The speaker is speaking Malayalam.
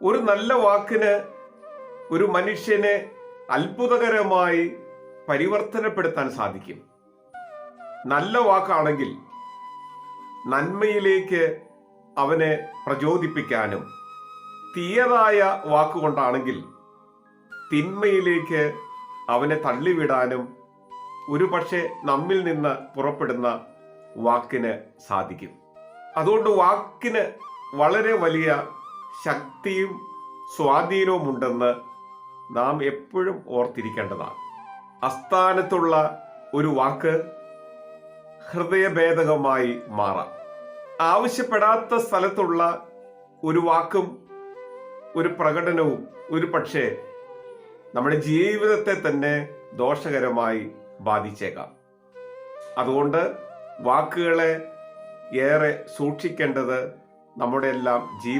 ഒരു നല്ല വാക്കിന് ഒരു മനുഷ്യനെ അത്ഭുതകരമായി പരിവർത്തനപ്പെടുത്താൻ സാധിക്കും. നല്ല വാക്കാണെങ്കിൽ നന്മയിലേക്ക് അവനെ പ്രചോദിപ്പിക്കാനും തീയതായ വാക്കുകൊണ്ടാണെങ്കിൽ തിന്മയിലേക്ക് അവനെ തള്ളിവിടാനും ഒരു പക്ഷേ നമ്മിൽ നിന്ന് പുറപ്പെടുന്ന വാക്കിന് സാധിക്കും. അതുകൊണ്ട് വാക്കിന് വളരെ വലിയ ശക്തിയും സ്വാധീനവും ഉണ്ടെന്ന് നാം എപ്പോഴും ഓർത്തിരിക്കേണ്ടതാണ്. അസ്ഥാനത്തുള്ള ഒരു വാക്ക് ഹൃദയഭേദകമായി മാറാം. ആവശ്യപ്പെടാത്ത സ്ഥലത്തുള്ള ഒരു വാക്കും ഒരു പ്രകടനവും ഒരു പക്ഷേ നമ്മുടെ ജീവിതത്തെ തന്നെ ദോഷകരമായി ബാധിച്ചേക്കാം. അതുകൊണ്ട് വാക്കുകളെ ഏറെ സൂക്ഷിക്കേണ്ടത് നമ്മുടെ എല്ലാം ജീവിത